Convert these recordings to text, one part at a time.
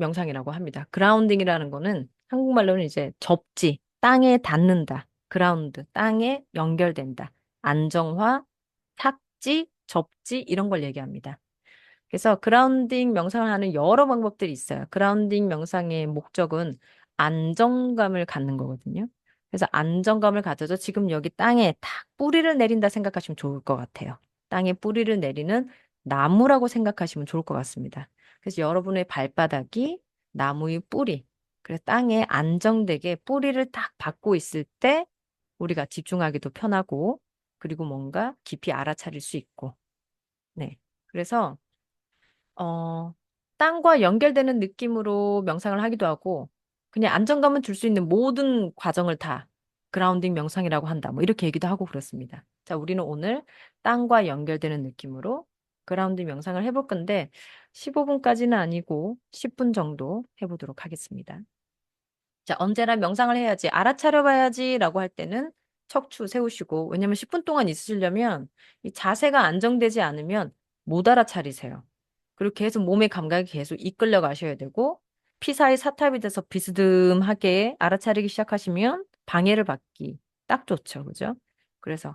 명상이라고 합니다. 그라운딩이라는 거는 한국말로는 이제 접지, 땅에 닿는다. 그라운드, 땅에 연결된다. 안정화, 탁지, 접지 이런 걸 얘기합니다. 그래서 그라운딩 명상을 하는 여러 방법들이 있어요. 그라운딩 명상의 목적은 안정감을 갖는 거거든요. 그래서 안정감을 가져서 지금 여기 땅에 탁 뿌리를 내린다 생각하시면 좋을 것 같아요. 땅에 뿌리를 내리는 나무라고 생각하시면 좋을 것 같습니다. 그래서 여러분의 발바닥이 나무의 뿌리, 그래서 땅에 안정되게 뿌리를 딱 받고 있을 때 우리가 집중하기도 편하고 그리고 뭔가 깊이 알아차릴 수 있고. 네. 그래서 어, 땅과 연결되는 느낌으로 명상을 하기도 하고 그냥 안정감을 줄 수 있는 모든 과정을 다 그라운딩 명상이라고 한다. 뭐 이렇게 얘기도 하고 그렇습니다. 자, 우리는 오늘 땅과 연결되는 느낌으로 그라운딩 명상을 해볼 건데 15분까지는 아니고 10분 정도 해보도록 하겠습니다. 자, 언제나 명상을 해야지, 알아차려 봐야지 라고 할 때는 척추 세우시고, 왜냐면 10분 동안 있으시려면 이 자세가 안정되지 않으면 못 알아차리세요. 그리고 계속 몸의 감각이 계속 이끌려 가셔야 되고, 피 사이 사탑이 돼서 비스듬하게 알아차리기 시작하시면 방해를 받기 딱 좋죠. 그죠? 그래서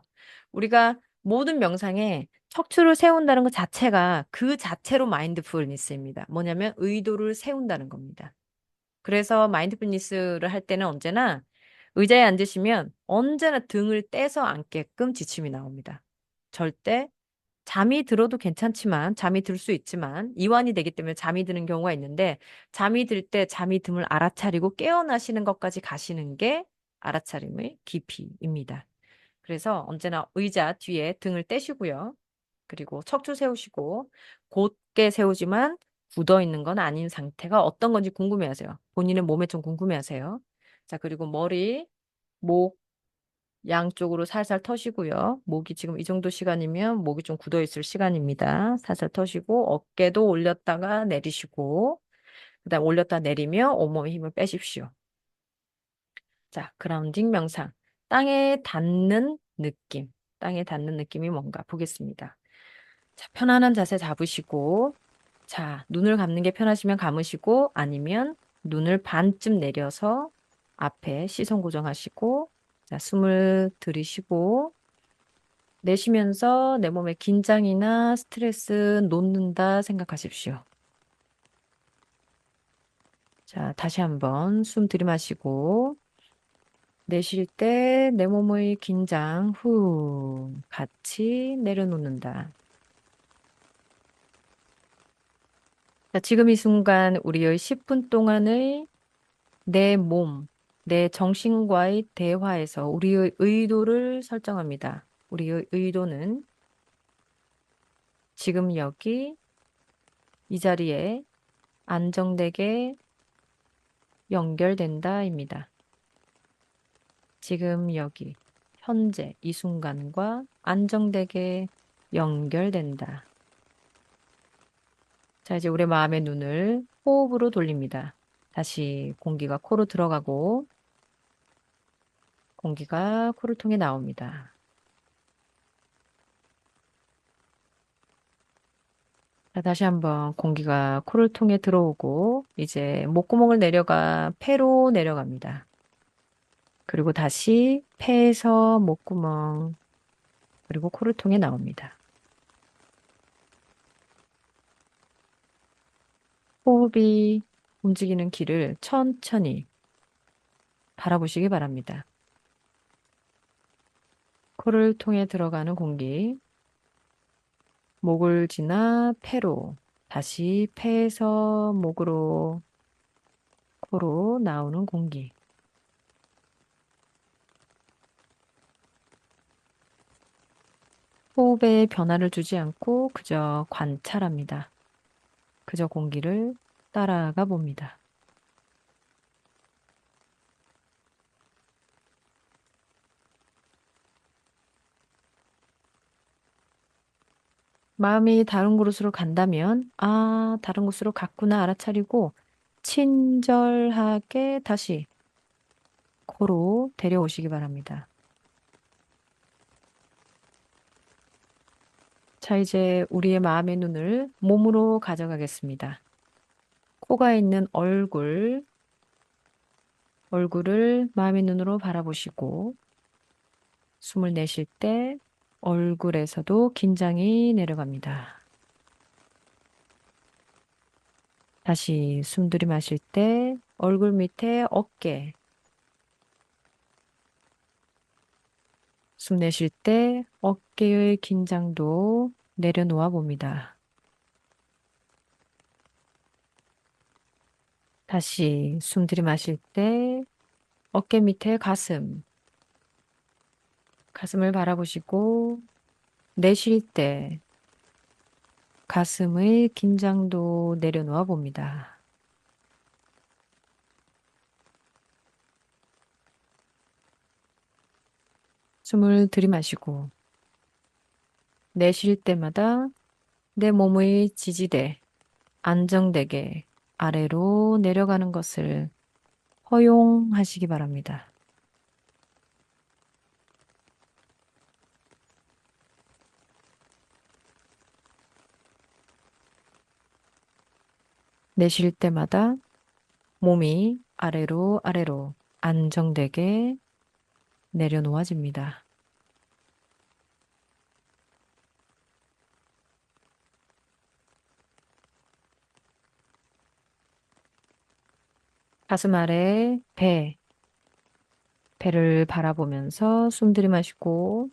우리가 모든 명상에 척추를 세운다는 것 자체가 그 자체로 마인드풀니스입니다. 뭐냐면 의도를 세운다는 겁니다. 그래서 마인드풀니스를 할 때는 언제나 의자에 앉으시면 언제나 등을 떼서 앉게끔 지침이 나옵니다. 절대 잠이 들어도 괜찮지만 잠이 들 수 있지만 이완이 되기 때문에 잠이 드는 경우가 있는데 잠이 들 때 잠이 듦을 알아차리고 깨어나시는 것까지 가시는 게 알아차림의 깊이입니다. 그래서 언제나 의자 뒤에 등을 떼시고요. 그리고 척추 세우시고 곧게 세우지만 굳어 있는 건 아닌 상태가 어떤 건지 궁금해 하세요. 본인의 몸에 좀 궁금해 하세요. 자, 그리고 머리, 목, 양쪽으로 살살 터시고요. 목이 지금 이 정도 시간이면 목이 좀 굳어 있을 시간입니다. 살살 터시고 어깨도 올렸다가 내리시고 그다음 올렸다 내리며 온몸에 힘을 빼십시오. 자, 그라운딩 명상. 땅에 닿는 느낌. 땅에 닿는 느낌이 뭔가 보겠습니다. 자, 편안한 자세 잡으시고 자, 눈을 감는 게 편하시면 감으시고 아니면 눈을 반쯤 내려서 앞에 시선 고정하시고 자, 숨을 들이쉬고 내쉬면서 내 몸의 긴장이나 스트레스 놓는다 생각하십시오. 자, 다시 한번 숨 들이마시고 내쉴 때 내 몸의 긴장 후 같이 내려놓는다. 자, 지금 이 순간 우리의 10분 동안의 내 몸, 내 정신과의 대화에서 우리의 의도를 설정합니다. 우리의 의도는 지금 여기 이 자리에 안정되게 연결된다입니다. 지금 여기 현재 이 순간과 안정되게 연결된다. 자, 이제 우리 마음의 눈을 호흡으로 돌립니다. 다시 공기가 코로 들어가고 공기가 코를 통해 나옵니다. 자, 다시 한번 공기가 코를 통해 들어오고 이제 목구멍을 내려가 폐로 내려갑니다. 그리고 다시 폐에서 목구멍 그리고 코를 통해 나옵니다. 호흡이 움직이는 길을 천천히 바라보시기 바랍니다. 코를 통해 들어가는 공기, 목을 지나 폐로, 다시 폐에서 목으로, 코로 나오는 공기. 호흡에 변화를 주지 않고 그저 관찰합니다. 그저 공기를 따라가 봅니다. 마음이 다른 곳으로 간다면, 아, 다른 곳으로 갔구나 알아차리고, 친절하게 다시 코로 데려오시기 바랍니다. 자, 이제 우리의 마음의 눈을 몸으로 가져가겠습니다. 코가 있는 얼굴, 얼굴을 마음의 눈으로 바라보시고 숨을 내쉴 때 얼굴에서도 긴장이 내려갑니다. 다시 숨 들이마실 때 얼굴 밑에 어깨, 숨 내쉴 때 어깨의 긴장도 내려놓아 봅니다. 다시 숨 들이마실 때 어깨 밑에 가슴, 가슴을 바라보시고 내쉴 때 가슴의 긴장도 내려놓아 봅니다. 숨을 들이마시고 내쉴 때마다 내 몸의 지지대 안정되게 아래로 내려가는 것을 허용하시기 바랍니다. 내쉴 때마다 몸이 아래로 아래로 안정되게 내려놓아집니다. 가슴 아래 배, 배를 바라보면서 숨 들이마시고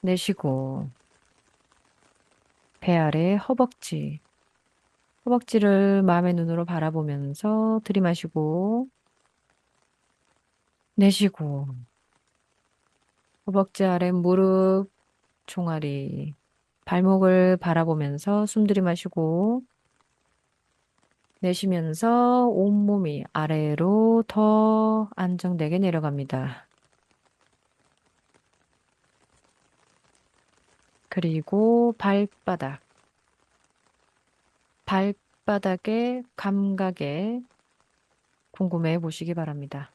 내쉬고 배 아래 허벅지, 허벅지를 마음의 눈으로 바라보면서 들이마시고 내쉬고 허벅지 아래 무릎, 종아리, 발목을 바라보면서 숨 들이마시고 내쉬면서 온몸이 아래로 더 안정되게 내려갑니다. 그리고 발바닥. 발바닥의 감각에 궁금해 보시기 바랍니다.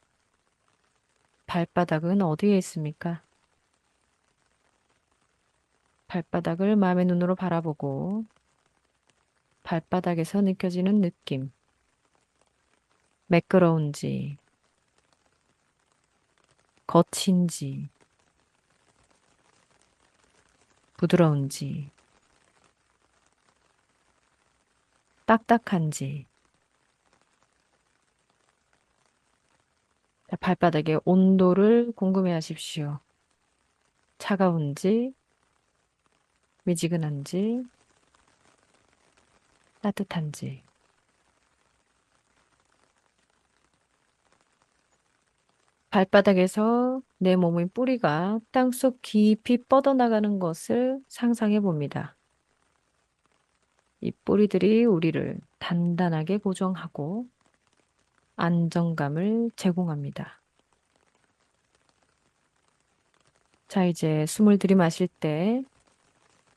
발바닥은 어디에 있습니까? 발바닥을 마음의 눈으로 바라보고 발바닥에서 느껴지는 느낌. 매끄러운지, 거친지, 부드러운지, 딱딱한지, 발바닥의 온도를 궁금해 하십시오. 차가운지, 미지근한지, 따뜻한지. 발바닥에서 내 몸의 뿌리가 땅속 깊이 뻗어나가는 것을 상상해 봅니다. 이 뿌리들이 우리를 단단하게 고정하고 안정감을 제공합니다. 자, 이제 숨을 들이마실 때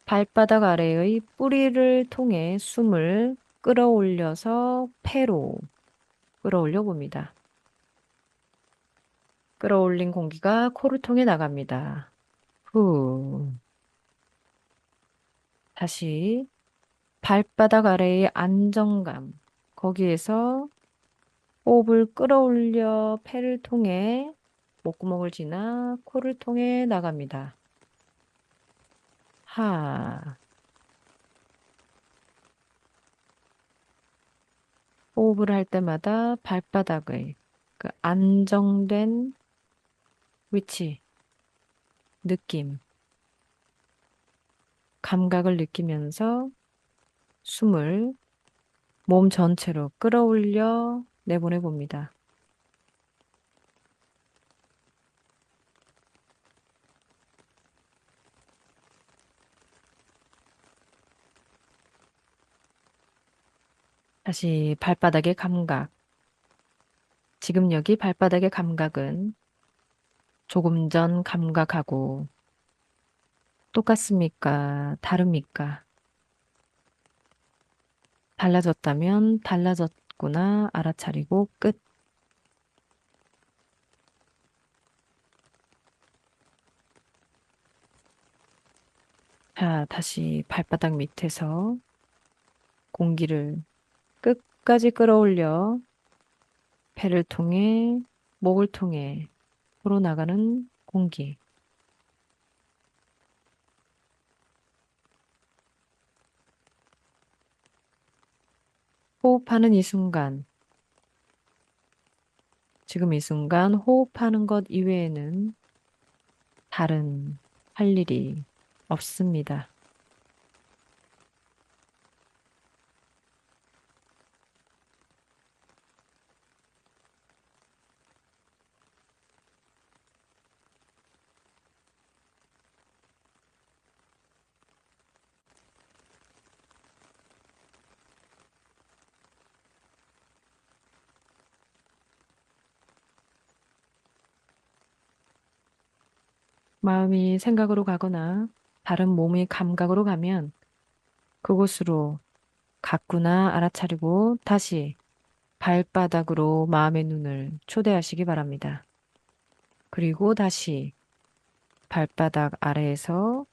발바닥 아래의 뿌리를 통해 숨을 끌어올려서 폐로 끌어올려 봅니다. 끌어올린 공기가 코를 통해 나갑니다. 후. 다시 발바닥 아래의 안정감, 거기에서 호흡을 끌어올려 폐를 통해 목구멍을 지나 코를 통해 나갑니다. 하. 호흡을 할 때마다 발바닥의 그 안정된 위치, 느낌, 감각을 느끼면서 숨을 몸 전체로 끌어올려 내보내 봅니다. 다시 발바닥의 감각. 지금 여기 발바닥의 감각은 조금 전 감각하고 똑같습니까? 다릅니까? 달라졌다면 달라졌 구나 알아차리고 끝. 자, 다시 발바닥 밑에서 공기를 끝까지 끌어올려 배를 통해, 목을 통해 코로 나가는 공기. 호흡하는 이 순간, 지금 이 순간 호흡하는 것 이외에는 다른 할 일이 없습니다. 마음이 생각으로 가거나 다른 몸의 감각으로 가면 그곳으로 갔구나 알아차리고 다시 발바닥으로 마음의 눈을 초대하시기 바랍니다. 그리고 다시 발바닥 아래에서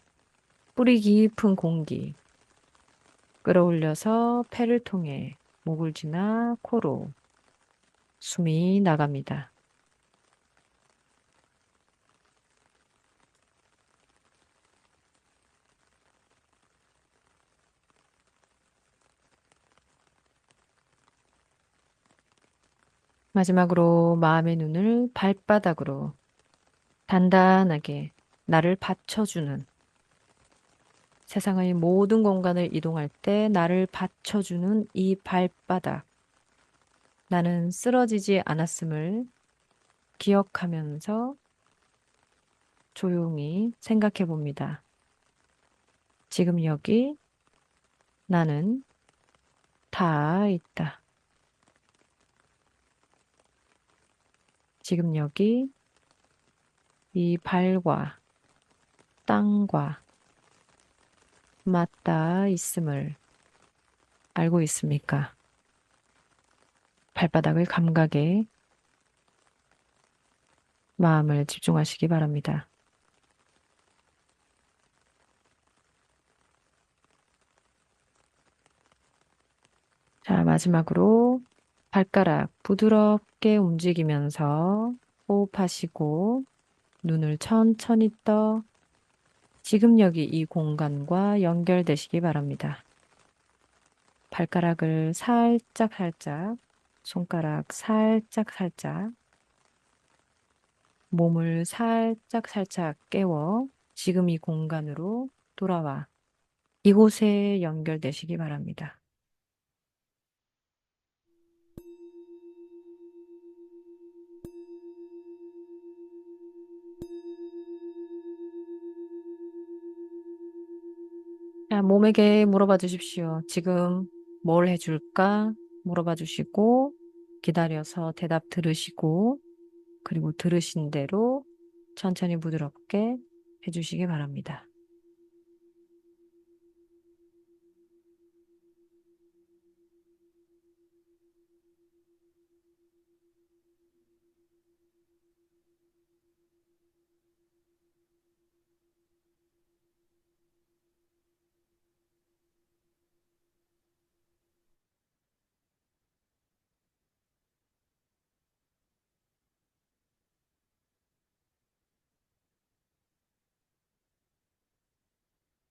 뿌리 깊은 공기 끌어올려서 폐를 통해 목을 지나 코로 숨이 나갑니다. 마지막으로 마음의 눈을 발바닥으로 단단하게 나를 받쳐주는 세상의 모든 공간을 이동할 때 나를 받쳐주는 이 발바닥. 나는 쓰러지지 않았음을 기억하면서 조용히 생각해 봅니다. 지금 여기 나는 다 있다. 지금 여기 이 발과 땅과 맞닿아 있음을 알고 있습니까? 발바닥의 감각에 마음을 집중하시기 바랍니다. 자, 마지막으로 발가락 부드럽게 움직이면서 호흡하시고 눈을 천천히 떠 지금 여기 이 공간과 연결되시기 바랍니다. 발가락을 살짝 살짝, 손가락 살짝 살짝, 몸을 살짝 살짝 깨워 지금 이 공간으로 돌아와 이곳에 연결되시기 바랍니다. 몸에게 물어봐 주십시오. 지금 뭘 해줄까? 물어봐 주시고, 기다려서 대답 들으시고, 그리고 들으신 대로 천천히 부드럽게 해주시기 바랍니다.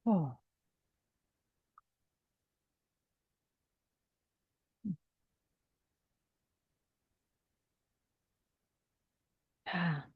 어. 자,